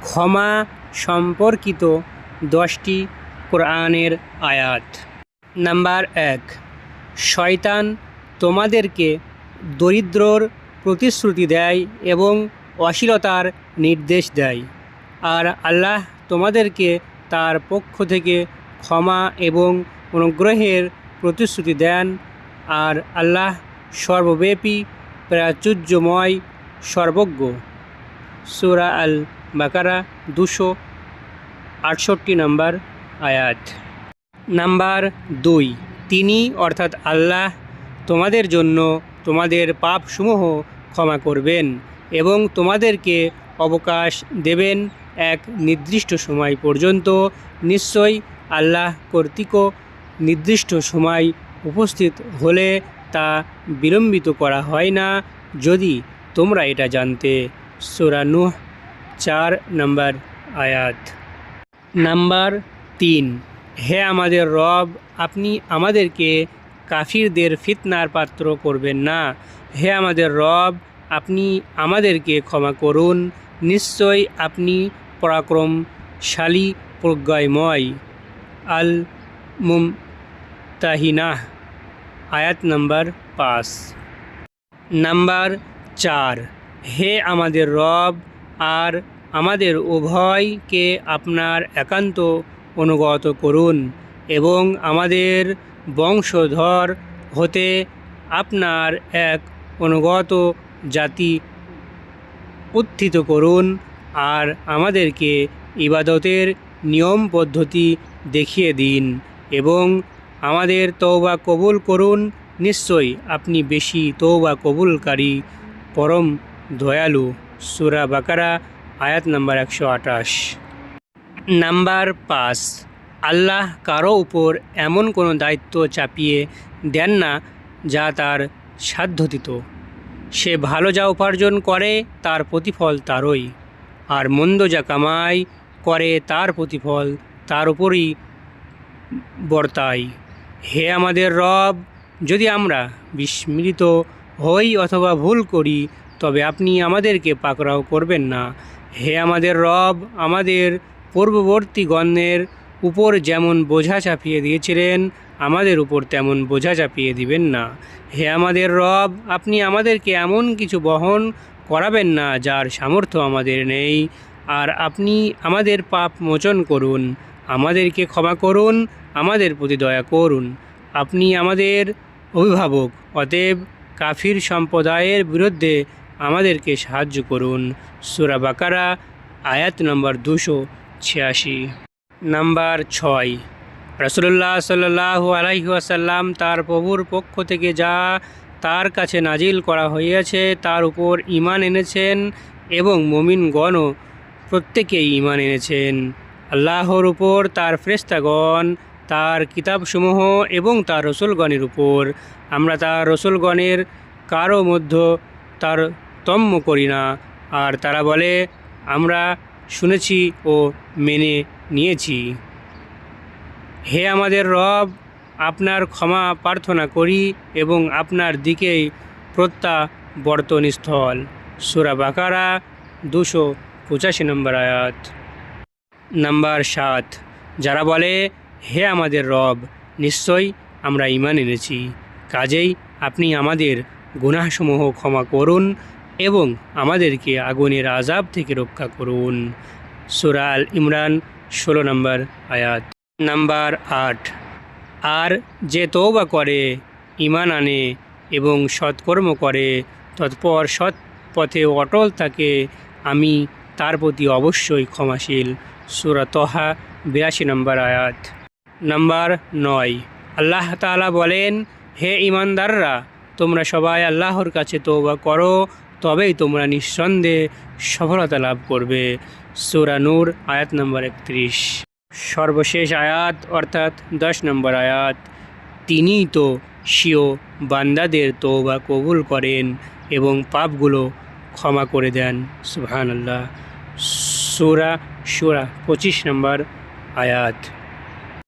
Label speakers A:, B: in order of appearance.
A: ক্ষমা সম্পর্কিত দশটি কোরআনের আয়াত। নাম্বার এক, শয়তান তোমাদেরকে দরিদ্রর প্রতিশ্রুতি দেয় এবং অশ্লীলতার নির্দেশ দেয়। আর আল্লাহ তোমাদেরকে তার পক্ষ থেকে ক্ষমা এবং অনুগ্রহের প্রতিশ্রুতি দেন। আর আল্লাহ সর্বব্যাপী, প্রাচুর্যময়, সর্বজ্ঞ। সুরা আল বাকারা দুশো আটষট্টি নম্বর আয়াত। নাম্বার দুই, তিনি অর্থাৎ আল্লাহ তোমাদের জন্য তোমাদের পাপসমূহ ক্ষমা করবেন এবং তোমাদেরকে অবকাশ দেবেন এক নির্দিষ্ট সময় পর্যন্ত। নিশ্চয়ই আল্লাহ কর্তৃক নির্দিষ্ট সময় উপস্থিত হলে তা বিলম্বিত করা হয় না। যদি তোমরা এটা জানতে সুরানুহ চার নম্বর আয়াত। নাম্বার তিন, হে আমাদের রব, আপনি আমাদেরকে কাফিরদের ফিতনার পাত্র করবেন না। হে আমাদের রব, আপনি আমাদেরকে ক্ষমা করুন। নিশ্চয় আপনি পরাক্রমশালী, প্রজ্ঞাময়। আল মুম তাহিনাহ আয়াত নাম্বার পাঁচ। নাম্বার চার, হে আমাদের রব আর আমাদের উভয়কে আপনার একান্ত অনুগত করুন এবং আমাদের বংশধর হতে আপনার এক অনুগত জাতি উত্থিত করুন আর আমাদেরকে ইবাদতের নিয়ম পদ্ধতি দেখিয়ে দিন এবং আমাদের তৌবা কবুল করুন। নিশ্চয়ই আপনি বেশি তৌবা কবুলকারী, পরম দয়ালু। সুরা বাকারা, আয়াত নম্বর একশো আঠাশ। নাম্বার পাঁচ, আল্লাহ কারও উপর এমন কোনো দায়িত্ব চাপিয়ে দেন না যা তার সাধ্যতীত। সে ভালো যা উপার্জন করে, তার প্রতিফল তারই। আর মন্দ যা কামাই করে, তার প্রতিফল তার উপরই বর্তায়। হে আমাদের রব, যদি আমরা বিস্মৃত হই অথবা ভুল করি তবে আপনি আমাদেরকে পাকড়াও করবেন না। হে আমাদের রব, আমাদের পূর্ববর্তী গণ্যের উপর যেমন বোঝা চাপিয়ে দিয়েছিলেন, আমাদের উপর তেমন বোঝা চাপিয়ে দিবেন না। হে আমাদের রব, আপনি আমাদেরকে এমন কিছু বহন করাবেন না যার সামর্থ্য আমাদের নেই। আর আপনি আমাদের পাপ মোচন করুন, আমাদেরকে ক্ষমা করুন, আমাদের প্রতি দয়া করুন। আপনি আমাদের অভিভাবক, অতএব কাফির সম্প্রদায়ের বিরুদ্ধে আমাদেরকে সাহায্য করুন। সুরা বাকারা, আয়াত নম্বর দুশো ছিয়াশি। নাম্বার ছয় রসুল্লাহ সাল্লাহ আলাইসাল্লাম তার প্রভুর পক্ষ থেকে যা তার কাছে নাজিল করা হইয়াছে তার উপর ইমান এনেছেন এবং মমিনগণও প্রত্যেকেই ইমান এনেছেন। আল্লাহর উপর তার ফ্রেস্তাগণ তার কিতাবসমূহ এবং তার রসুলগণের উপর। আমরা তার রসুলগণের কারও মধ্য তার তম্য করি না। আর তারা বলে, আমরা শুনেছি ও মেনে নিয়েছি। হে আমাদের রব, আপনার ক্ষমা প্রার্থনা করি এবং আপনার দিকেই প্রত্যাবর্তন স্থল সুরা বাকারা, দুশো পঁচাশি নম্বর আয়াত। নাম্বার সাত, যারা বলে, হে আমাদের রব, নিশ্চয়ই আমরা ইমান এনেছি। কাজেই আপনি আমাদের গুনাহসমূহ ক্ষমা করুন এবং আমাদেরকে আগুনের আজাব থেকে রক্ষা করুন। সুরাল ইমরান, ষোলো নম্বর আয়াত। নাম্বার আট। আর যে তৌবা করে ইমান আনে এবং সৎকর্ম করে, তৎপর সৎ পথে অটল থাকে, আমি তার প্রতি অবশ্যই ক্ষমাশীল। সুরা তহা, বিরাশি নম্বর আয়াত। নাম্বার নয়। আল্লাহ তাআলা বলেন, হে ইমানদাররা তোমরা সবাই আল্লাহর কাছে তৌবা করো তবেই তোমরা নিঃসন্দেহে সফলতা লাভ করবে। সুরা নূর, আয়াত নম্বর একত্রিশ। সর্বশেষ আয়াত, অর্থাৎ দশ নম্বর আয়াত। তিনিই তো স্বীয় বান্দাদের তৌবা কবুল করেন এবং পাপগুলো ক্ষমা করে দেন। সুবহানাল্লাহ। সুরা সুরা পঁচিশ নম্বর আয়াত।